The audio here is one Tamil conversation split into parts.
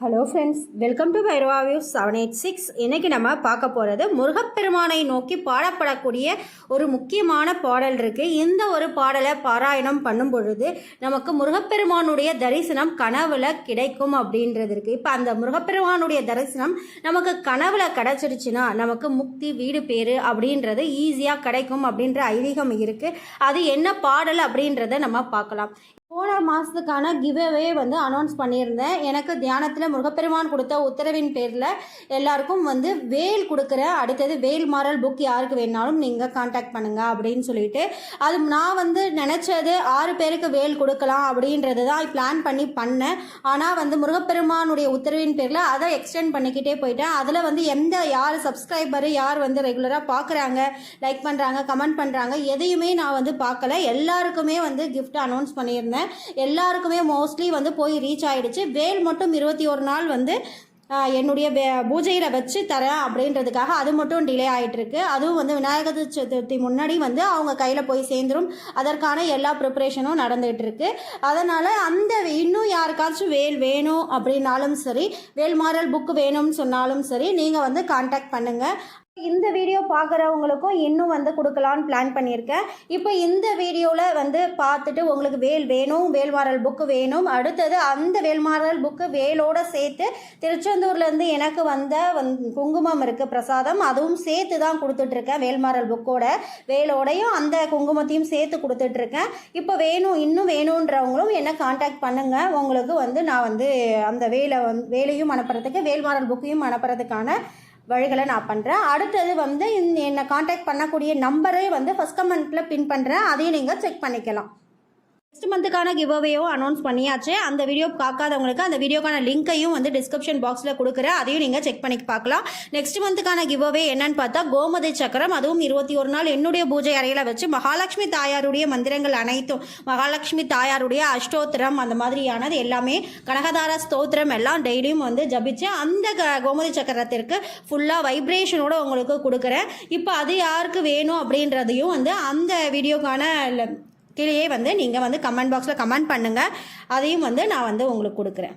Hello friends welcome to Bhairava view seven eight six இன்றைக்கி நம்ம பார்க்க போகிறது முருகப்பெருமானை நோக்கி பாடப்படக்கூடிய ஒரு முக்கியமான பாடல் இருக்குது இந்த ஒரு பாடலை பாராயணம் பண்ணும் பொழுது நமக்கு முருகப்பெருமானுடைய தரிசனம் கனவில் கிடைக்கும் அப்படின்றது இருக்குது இப்போ அந்த முருகப்பெருமானுடைய தரிசனம் நமக்கு கனவில் கிடச்சிருச்சுன்னா நமக்கு முக்தி வீடு பேர் அப்படின்றது ஈஸியாக கிடைக்கும் அப்படின்ற ஐதீகம் இருக்குது அது என்ன பாடல் அப்படின்றத நம்ம பார்க்கலாம். போன மாதத்துக்கான கிவ்அவே வந்து அனௌன்ஸ் பண்ணியிருந்தேன். எனக்கு தியானத்தில் முருகப்பெருமான் கொடுத்த உத்தரவின் பேரில் எல்லாருக்கும் வந்து வேல் கொடுக்குறேன் அடுத்தது வேல் மாறல் புக் யாருக்கு வேணாலும் நீங்கள் காண்டாக்ட் பண்ணுங்கள் அப்படின்னு சொல்லிட்டு அது நான் வந்து நினச்சது ஆறு பேருக்கு வேல் கொடுக்கலாம் அப்படின்றது தான் பிளான் பண்ணி பண்ணேன். ஆனால் வந்து முருகப்பெருமானுடைய உத்தரவின் பேரில் அதை எக்ஸ்டெண்ட் பண்ணிக்கிட்டே போயிட்டேன். அதில் வந்து எந்த யார் சப்ஸ்கிரைபரு யார் வந்து ரெகுலராக பார்க்குறாங்க லைக் பண்ணுறாங்க கமெண்ட் பண்ணுறாங்க எதையுமே நான் வந்து பார்க்கல எல்லாருக்குமே வந்து கிஃப்ட் அனௌன்ஸ் பண்ணியிருந்தேன். எல்லாருக்குமே மோஸ்ட்லி வந்து போய் ரீச் ஆகிடுச்சு வேல் மட்டும் இருபத்தி ஒரு நாள் வந்து என்னுடைய வே பூஜையில் வச்சு தரேன் அப்படின்றதுக்காக அது மட்டும் டிலே ஆகிட்டுருக்கு அதுவும் வந்து விநாயகர் சதுர்த்தி முன்னாடி வந்து அவங்க கையில் போய் சேர்ந்துரும். அதற்கான எல்லா ப்ரிப்பரேஷனும் நடந்துகிட்டு இருக்கு அதனால் அந்த இன்னும் யாருக்காச்சும் வேல் வேணும் அப்படின்னாலும் சரி வேல்மாறல் புக்கு வேணும்னு சொன்னாலும் சரி நீங்கள் வந்து காண்டாக்ட் பண்ணுங்கள் இந்த வீடியோ பார்க்குறவங்களுக்கும் இன்னும் வந்து கொடுக்கலான்னு பிளான் பண்ணியிருக்கேன். இப்போ இந்த வீடியோவில் வந்து பார்த்துட்டு உங்களுக்கு வேல் வேணும் வேல்மாறல் புக்கு வேணும். அடுத்தது அந்த வேல்மாறல் புக்கு வேலோட சேர்த்து திருச்செந்தூர்லேருந்து எனக்கு வந்த வந் குங்குமம் இருக்குது பிரசாதம். அதுவும் சேர்த்து தான் கொடுத்துட்ருக்கேன் வேல்மாறல் புக்கோட வேலோடையும் அந்த குங்குமத்தையும் சேர்த்து கொடுத்துட்ருக்கேன். இப்போ வேணும் இன்னும் வேணுன்றவங்களும் என்ன காண்டாக்ட் பண்ணுங்கள் உங்களுக்கு வந்து நான் வந்து அந்த வேலை வந் வேலையும் அனுப்புறதுக்கு வேல்மாறல் புக்கையும் அனுப்புறதுக்கான வழிகளை நான் பண்ணுறேன் அடுத்தது வந்து இந்த என்னை காண்டாக்ட் பண்ணக்கூடிய நம்பரே வந்து ஃபஸ்ட் கமெண்ட்டில் பின் பண்ணுறேன் அதையும் நீங்கள் செக் பண்ணிக்கலாம். நெக்ஸ்ட் மந்த்துக்கான கிவ்அவேயும் அனௌன்ஸ் பண்ணியாச்சு. அந்த வீடியோ பார்க்காதவங்களுக்கு அந்த வீடியோக்கான லிங்க்கையும் வந்து டிஸ்கிரிப்ஷன் பாக்ஸில் கொடுக்குறேன் அதையும் நீங்கள் செக் பண்ணி பார்க்கலாம். நெக்ஸ்ட் மந்த்துக்கான கிவ்அவே என்னன்னு பார்த்தா கோமதி சக்கரம். அதுவும் இருபத்தி ஒரு நாள் என்னுடைய பூஜை அறையில் வச்சு மகாலட்சுமி தாயாருடைய மந்திரங்கள் அனைத்தும் மகாலட்சுமி தாயாருடைய அஷ்டோத்திரம் அந்த மாதிரியானது எல்லாமே கனகதார ஸ்தோத்திரம் எல்லாம் டெய்லியும் வந்து ஜபிச்சு அந்த க- கோமதி சக்கரத்திற்கு ஃபுல்லாக வைப்ரேஷனோட உங்களுக்கு கொடுக்குறேன். இப்போ அது யாருக்கு வேணும் அப்படின்றதையும் வந்து அந்த வீடியோக்கான கீழேயே வந்து நீங்கள் வந்து கமெண்ட் பாக்ஸில் கமெண்ட் பண்ணுங்கள் அதையும் வந்து நான் வந்து உங்களுக்கு கொடுக்குறேன்.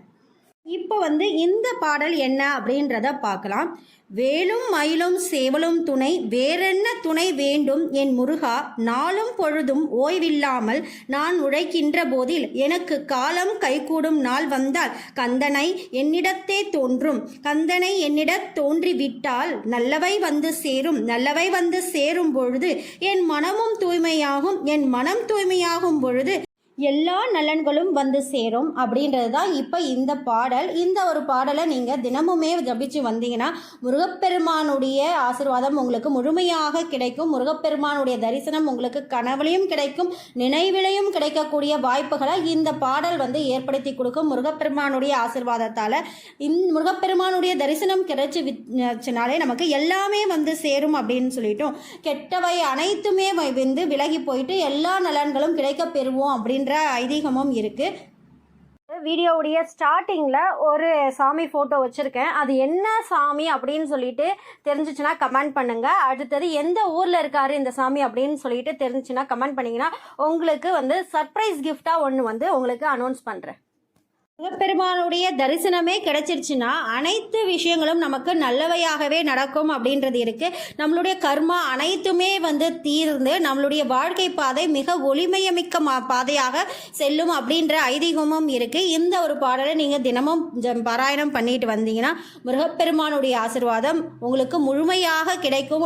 இப்போ வந்து இந்த பாடல் என்ன அப்படின்றத பார்க்கலாம். வேலும் மயிலும் சேவலும் துணை வேறென்ன துணை வேண்டும்? என் முருகா நாளும் பொழுதும் ஓய்வில்லாமல் நான் உழைக்கின்ற போதில் எனக்கு காலம் கைகூடும் நாள் வந்தால் கந்தனை என்னிடத்தே தோன்றும். கந்தனை என்னிடத் தோன்றிவிட்டால் நல்லவை வந்து சேரும். நல்லவை வந்து சேரும் பொழுது என் மனமும் தூய்மையாகும். என் மனம் தூய்மையாகும் பொழுது எல்லா நலன்களும் வந்து சேரும் அப்படின்றது தான் இப்போ இந்த பாடல். இந்த ஒரு பாடலை நீங்கள் தினமுமே ஜபிச்சு வந்தீங்கன்னா முருகப்பெருமானுடைய ஆசிர்வாதம் உங்களுக்கு முழுமையாக கிடைக்கும். முருகப்பெருமானுடைய தரிசனம் உங்களுக்கு கனவுலையும் கிடைக்கும் நினைவிலையும் கிடைக்கக்கூடிய வாய்ப்புகளை இந்த பாடல் வந்து ஏற்படுத்தி கொடுக்கும். முருகப்பெருமானுடைய ஆசீர்வாதத்தால் இந் முருகப்பெருமானுடைய தரிசனம் கிடைச்சி வச்சுனாலே நமக்கு எல்லாமே வந்து சேரும் அப்படின்னு சொல்லிட்டோம் கெட்டவை அனைத்துமே வந்து விலகி போயிட்டு எல்லா நலன்களும் கிடைக்க பெறுவோம் அப்படின்ற ஐதீகமும் இருக்குது வீடியோவுடைய ஸ்டார்டிங்கில் ஒரு சாமி ஃபோட்டோ வச்சுருக்கேன். அது என்ன சாமி அப்படின்னு சொல்லிட்டு தெரிஞ்சிச்சுன்னா கமெண்ட் பண்ணுங்கள் அடுத்தது எந்த ஊரில் இருக்கார் இந்த சாமி அப்படின்னு சொல்லிட்டு தெரிஞ்சுச்சுன்னா கமெண்ட் பண்ணிங்கன்னா உங்களுக்கு வந்து சர்ப்ரைஸ் கிஃப்டாக ஒன்று வந்து உங்களுக்கு அனௌன்ஸ் பண்ணுறேன் சிவபெருமானுடைய தரிசனமே கிடைச்சிருச்சுன்னா அனைத்து விஷயங்களும் நமக்கு நல்லவையாகவே நடக்கும் அப்படின்றது இருக்கு. நம்மளுடைய கர்மா அனைத்துமே வந்து தீர்ந்து நம்மளுடைய வாழ்க்கை பாதை மிக ஒளிமயமிக்க மா பாதையாக செல்லும் அப்படின்ற ஐதீகமும் இருக்கு. இந்த ஒரு பாடலை நீங்க தினமும் பாராயணம் பண்ணிட்டு வந்தீங்கன்னா முருகப்பெருமானுடைய ஆசிர்வாதம் உங்களுக்கு முழுமையாக கிடைக்கும்.